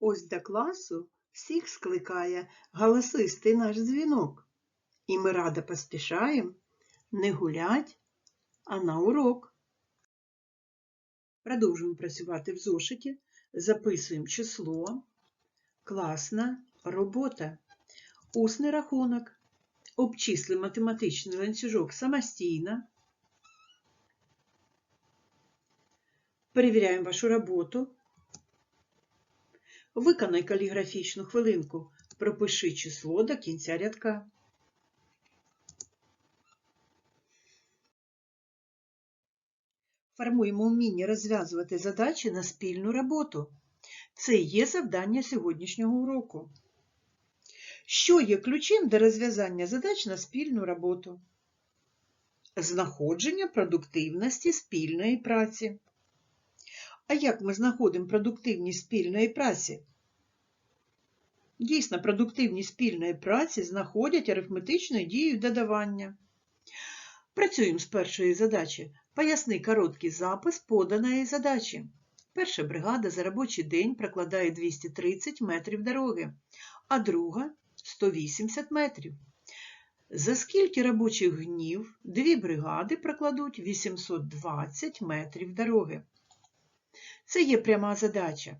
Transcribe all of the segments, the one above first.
Ось до класу всіх скликає галасистий наш дзвінок. І ми радо поспішаєм не гулять, а на урок. Продовжуємо працювати в зошиті, записуємо число, класна робота, усний рахунок, обчисли математичний ланцюжок самостійно. Перевіряємо вашу роботу. Виконай каліграфічну хвилинку. Пропиши число до кінця рядка. Формуємо вміння розв'язувати задачі на спільну роботу. Це є завдання сьогоднішнього уроку. Що є ключем до розв'язання задач на спільну роботу? Знаходження продуктивності спільної праці. А як ми знаходимо продуктивність спільної праці? Дійсно, продуктивність спільної праці знаходять арифметичною дією додавання. Працюємо з першої задачі. Поясни короткий запис поданої задачі. Перша бригада за робочий день прокладає 230 метрів дороги, а друга 180 метрів. За скільки робочих днів дві бригади прокладуть 820 метрів дороги? Це є пряма задача.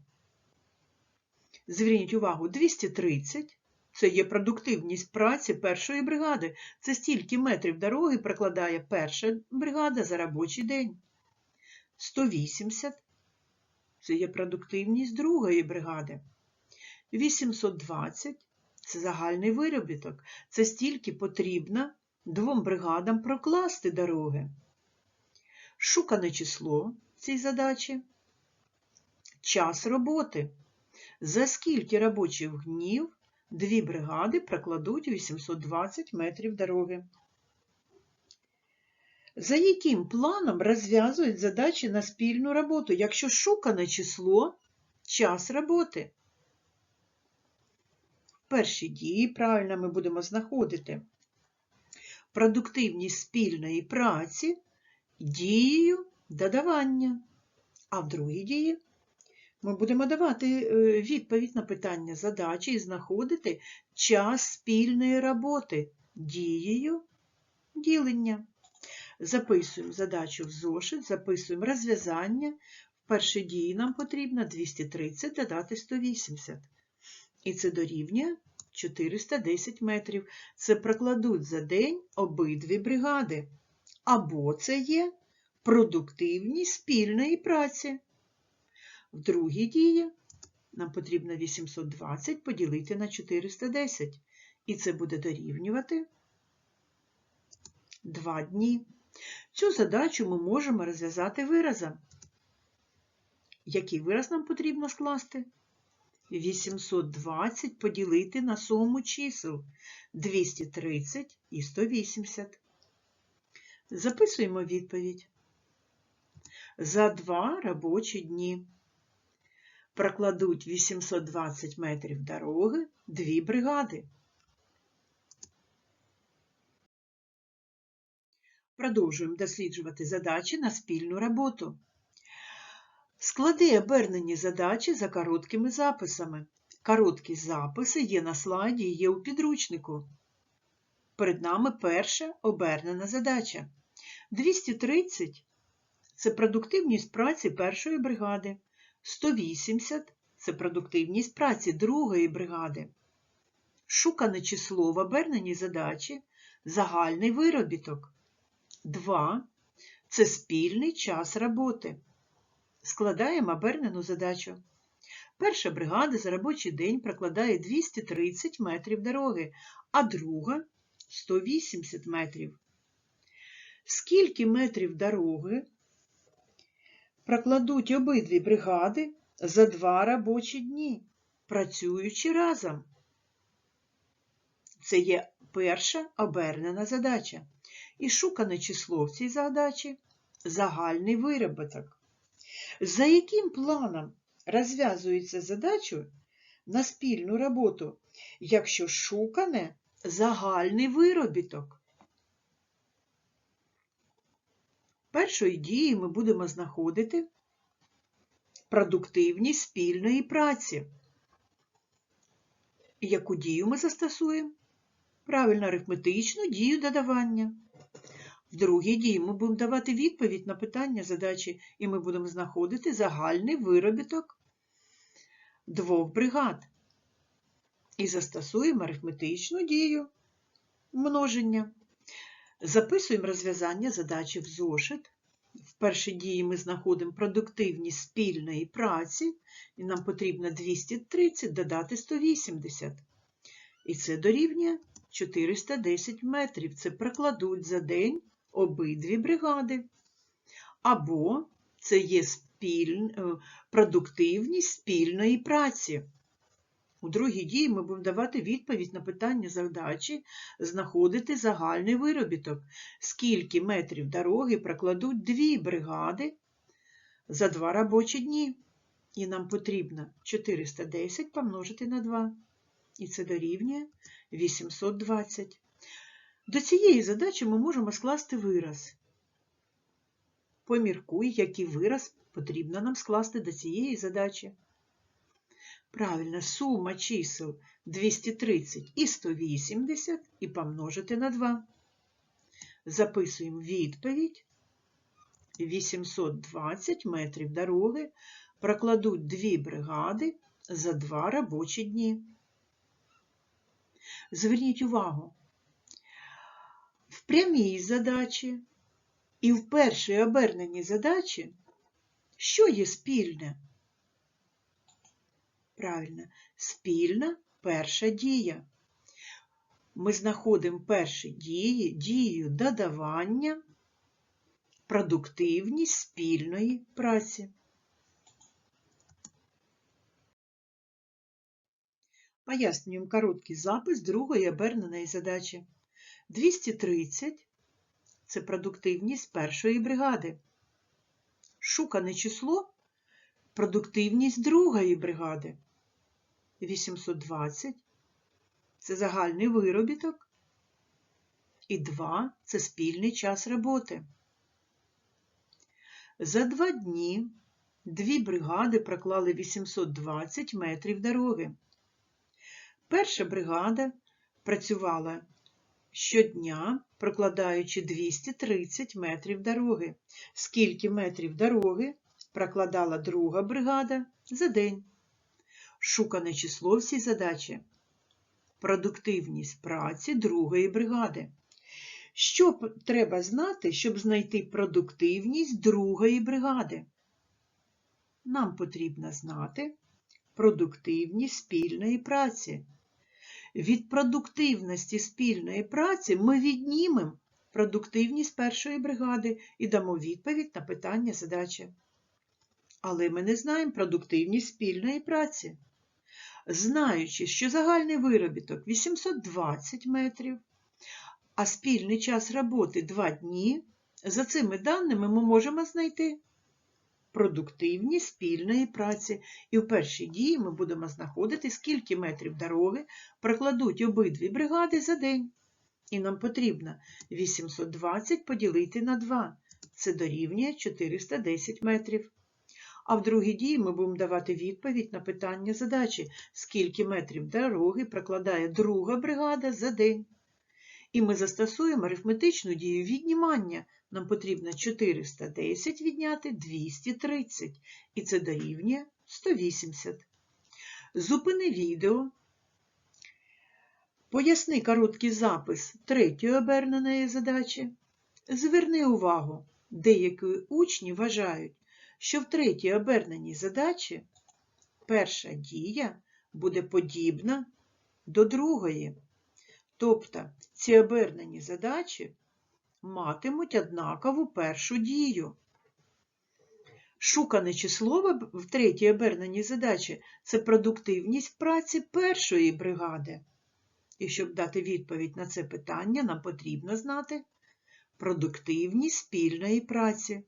Зверніть увагу, 230 це є продуктивність праці першої бригади. Це стільки метрів дороги прокладає перша бригада за робочий день. 180 це є продуктивність другої бригади. 820 це загальний виробіток. Це стільки потрібно двом бригадам прокласти дороги. Шукане число цій задачі. Час роботи. За скільки робочих днів дві бригади прокладуть 820 метрів дороги? За яким планом розв'язують задачі на спільну роботу, якщо шукане число час роботи? Перші дії правильно ми будемо знаходити продуктивність спільної праці дією додавання, а в другій дії ми будемо давати е, відповідь на питання задачі і знаходити час спільної роботи дією ділення. Записуємо задачу в зошит, записуємо розв'язання. В першій дії нам потрібно 230 додати 180. І це дорівнює 410 метрів. Це прокладуть за день обидві бригади. Або це є продуктивність спільної праці. В другій дії нам потрібно 820 поділити на 410. І це буде дорівнювати 2 дні. Цю задачу ми можемо розв'язати виразом. Який вираз нам потрібно скласти? 820 поділити на суму чисел 230 і 180. Записуємо відповідь. За два робочі дні прокладуть 820 метрів дороги дві бригади. Продовжуємо досліджувати задачі на спільну роботу. Склади обернені задачі за короткими записами. Короткі записи є на слайді і є у підручнику. Перед нами перша обернена задача. 230 це продуктивність праці першої бригади. 180 це продуктивність праці другої бригади. Шукане число в оберненій задачі загальний виробіток. 2 це спільний час роботи. Складаємо обернену задачу. Перша бригада за робочий день прокладає 230 метрів дороги, а друга 180 метрів. Скільки метрів дороги прокладуть обидві бригади за два робочі дні, працюючи разом? Це є перша обернена задача. І шукане число в цій задачі загальний виробіток. За яким планом розв'язується задачу на спільну роботу, якщо шукане загальний виробіток? Першої дії ми будемо знаходити продуктивність спільної праці. яку дію ми застосуємо? Правильно, арифметичну дію додавання. В другій дії ми будемо давати відповідь на питання задачі, і ми будемо знаходити загальний виробіток двох бригад. І застосуємо арифметичну дію множення. Записуємо розв'язання задачі в зошит. В першій дії ми знаходимо продуктивність спільної праці, і нам потрібно 230 додати 180. І це дорівнює 410 метрів. Це прокладуть за день обидві бригади. Або це є спіль... е, продуктивність спільної праці. У другій дії ми будемо давати відповідь на питання задачі, знаходити загальний виробіток, скільки метрів дороги прокладуть дві бригади за два робочі дні. І нам потрібно 410 помножити на 2. І це дорівнює 820. До цієї задачі ми можемо скласти вираз. Поміркуй, який вираз потрібно нам скласти до цієї задачі. Правильно, сума чисел 230 і 180 і помножити на 2. Записуємо відповідь. 820 метрів дороги прокладуть дві бригади за два робочі дні. Зверніть увагу, в прямій задачі і в першій оберненій задачі, що є спільне? Правильно, спільна перша дія. Ми знаходимо перші дії, дію додавання, продуктивність спільної праці. Пояснюємо короткий запис другої оберненої задачі. 230 це продуктивність першої бригади. Шукане число продуктивність другої бригади. 820 це загальний виробіток. І 2 це спільний час роботи. За два дні дві бригади проклали 820 метрів дороги. Перша бригада працювала щодня, прокладаючи 230 метрів дороги. Скільки метрів дороги прокладала друга бригада за день? Шукане число в цій задачі. Продуктивність праці другої бригади. Що треба знати, щоб знайти продуктивність другої бригади? Нам потрібно знати продуктивність спільної праці. Від продуктивності спільної праці ми віднімемо продуктивність першої бригади і дамо відповідь на питання задачі. Але ми не знаємо продуктивність спільної праці. Знаючи, що загальний виробіток 820 метрів, а спільний час роботи 2 дні, за цими даними ми можемо знайти продуктивність спільної праці. І в першій дії ми будемо знаходити, скільки метрів дороги прокладуть обидві бригади за день. І нам потрібно 820 поділити на 2. Це дорівнює 410 метрів. А в другій дії ми будемо давати відповідь на питання задачі, скільки метрів дороги прокладає друга бригада за день. І ми застосуємо арифметичну дію віднімання. Нам потрібно 410 відняти 230, і це дорівнює 180. Зупини відео. Поясни короткий запис третьої оберненої задачі. Зверни увагу, деякі учні вважають, що в третій оберненій задачі перша дія буде подібна до другої. Тобто ці обернені задачі матимуть однакову першу дію. Шукане число в- третій оберненій задачі це продуктивність праці першої бригади. І щоб дати відповідь на це питання, нам потрібно знати продуктивність спільної праці.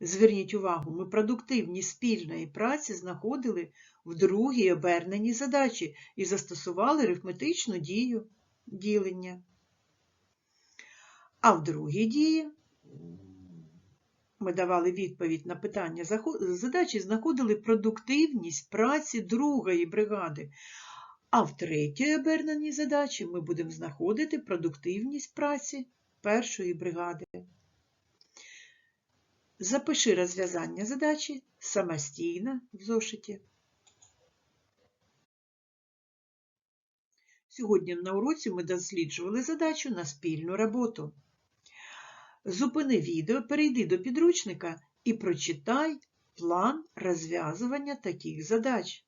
Зверніть увагу, ми продуктивність спільної праці знаходили в другій оберненій задачі і застосували арифметичну дію ділення. А в другій дії ми давали відповідь на питання задачі, знаходили продуктивність праці другої бригади. А в третій оберненій задачі ми будемо знаходити продуктивність праці першої бригади. Запиши розв'язання задачі самостійно в зошиті. Сьогодні на уроці ми досліджували задачу на спільну роботу. Зупини відео, перейди до підручника і прочитай план розв'язування таких задач.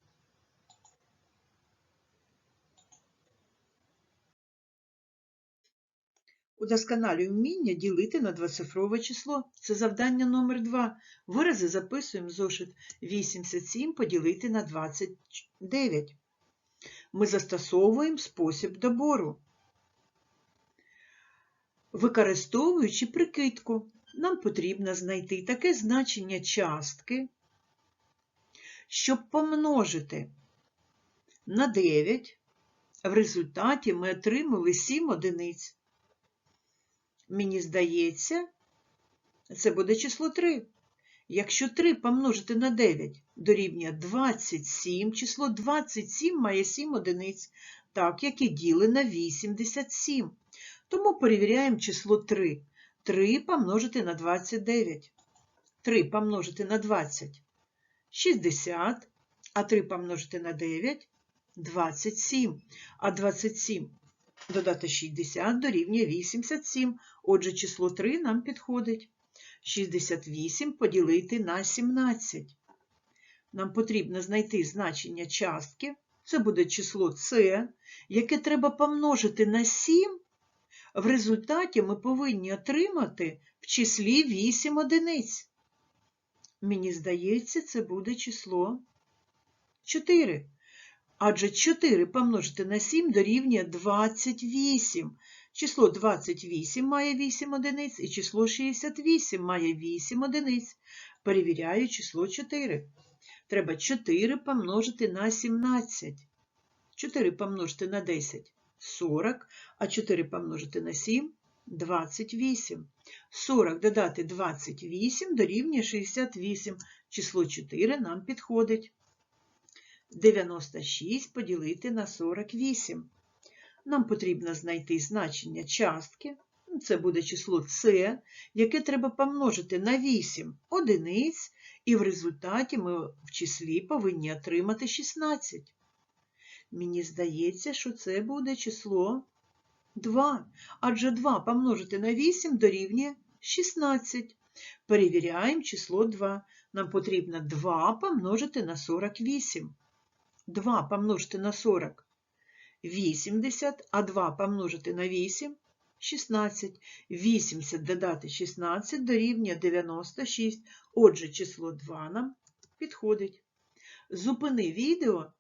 Удосконалюй вміння ділити на двоцифрове число. Це завдання номер 2. Вирази записуємо зошит 87 поділити на 29. Ми застосовуємо спосіб добору. Використовуючи прикидку, нам потрібно знайти таке значення частки, щоб помножити на 9. В результаті ми отримали 7 одиниць. Мені здається, це буде число 3. Якщо 3 помножити на 9 дорівнює 27, число 27 має 7 одиниць, так як і діли на 87. Тому перевіряємо число 3. 3 помножити на 29. 3 помножити на 20 60, а 3 помножити на 9 27. А 27 додати 60 дорівнює 87. Отже, число 3 нам підходить. 68 поділити на 17. Нам потрібно знайти значення частки. Це буде число С, яке треба помножити на 7. В результаті ми повинні отримати в числі 8 одиниць. Мені здається, це буде число 4. Адже 4 помножити на 7 дорівнює 28. Число 28 має 8 одиниць і число 68 має 8 одиниць. Перевіряю число 4. Треба 4 помножити на 17. 4 помножити на 10 40, а 4 помножити на 7 28. 40 додати 28 дорівнює 68. Число 4 нам підходить. 96 поділити на 48. Нам потрібно знайти значення частки. Це буде число С, яке треба помножити на 8 одиниць, і в результаті ми в числі повинні отримати 16. Мені здається, що це буде число 2, адже 2 помножити на 8 дорівнює 16. Перевіряємо число 2. Нам потрібно 2 помножити на 48. 2 помножити на 40 80, а 2 помножити на 8 16. 80 додати 16 дорівнює 96. Отже, число 2 нам підходить. Зупини відео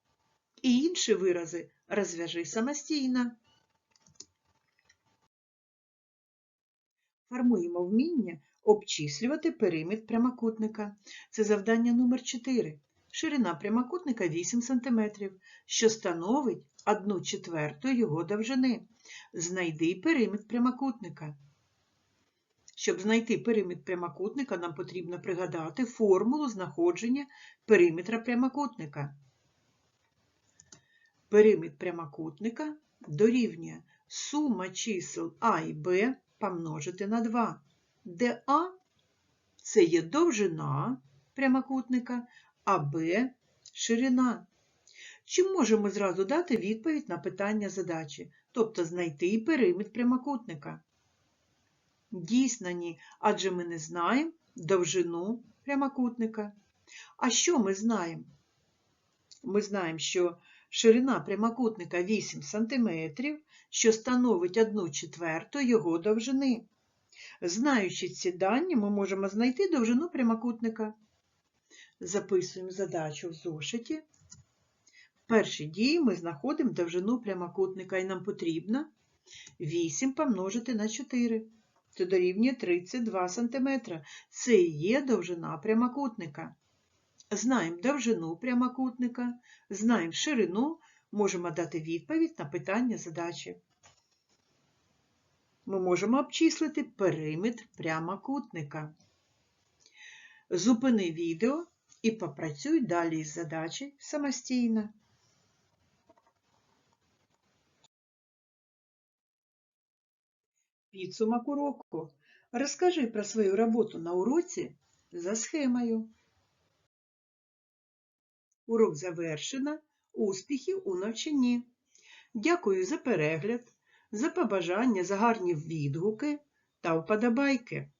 і інші вирази розв'яжи самостійно. Формуємо вміння обчислювати периметр прямокутника. Це завдання номер 4. Ширина прямокутника 8 см, що становить 1 четверту його довжини. Знайди периметр прямокутника. Щоб знайти периметр прямокутника, нам потрібно пригадати формулу знаходження периметра прямокутника. Периметр прямокутника дорівнює сума чисел А і Б помножити на 2, де А це є довжина прямокутника, а Б ширина. Чи можемо зразу дати відповідь на питання задачі, тобто знайти периметр прямокутника? Дійсно, ні, адже ми не знаємо довжину прямокутника. А що ми знаємо? Ми знаємо, що ширина прямокутника 8 см, що становить 1 четверту його довжини. Знаючи ці дані, ми можемо знайти довжину прямокутника. Записуємо задачу в зошиті. В першій дії ми знаходимо довжину прямокутника, і нам потрібно 8 помножити на 4. Це дорівнює 32 см. Це і є довжина прямокутника. Знаємо довжину прямокутника, знаємо ширину, можемо дати відповідь на питання задачі. Ми можемо обчислити периметр прямокутника. Зупини відео і попрацюй далі з задачі самостійно. Підсумок уроку. Розкажи про свою роботу на уроці за схемою. Урок завершено. Успіхів у навчанні. Дякую за перегляд, за побажання, за гарні відгуки та вподобайки.